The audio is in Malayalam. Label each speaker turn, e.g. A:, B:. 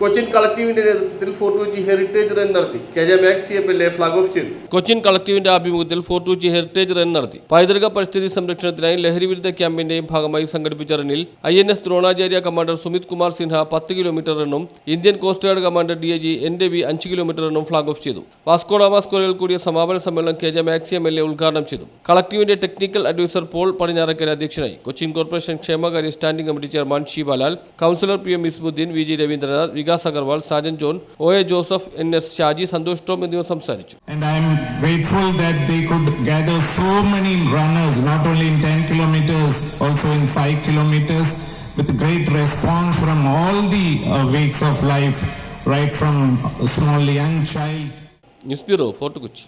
A: Cochin കളക്ടീവിന്റെ നേതൃത്വത്തിൽ ഫോർട്ട് കൊച്ചി ഹെറിറ്റേജ് റൺ നടത്തി. K J Maxy M L A flag off ചെയ്തു. കൊച്ചിൻ കളക്ടീവിന്റെ ആഭിമുഖ്യത്തിൽ ഫോർട്ട് കൊച്ചി ഹെറിറ്റേജ് റൺ നടത്തി. പൈതൃക പരിസ്ഥിതി സംരക്ഷണത്തിനായി ലഹരി വിരുദ്ധ ക്യാമ്പയിന്റെയും ഭാഗമായി സംഘടിപ്പിച്ച റണ്ണിൽ I N S Dronacharya commander Sumit Kumar Sinha പത്ത് kilometre റണ്ണും Indian Coast Guard commander D I G N D V അഞ്ച് കിലോമീറ്റർ റണ്ണും ഫ്ലാഗ് ഓഫ് ചെയ്തു. വാസ്കോഡാമ കൂടിയ സമാപന സമ്മേളനം K J Maxy M L A ഉദ്ഘാടനം ചെയ്തു. കളക്ടീവിന്റെ ടെക്നിക്കൽ അഡ്വൈസർ പോൾ പടിഞ്ഞാറക്കര അധ്യക്ഷനായി. കൊച്ചിൻ കോർപ്പറേഷൻ ക്ഷേമകാര്യ standing committee chairman Sheebalal councillor P M Ismuddin V G Ravindranath Vikas Agarwal Sajan John O A Joseph N S Shaji Santhosh Tom എന്നിവർ സംസാരിച്ചു
B: And I'm grateful that they could gather so many runners, not only in 10 kilometers, also in 5 kilometers, with great response from all the uh, wakes of life, right from a small young child
A: news bureau Fort Kochi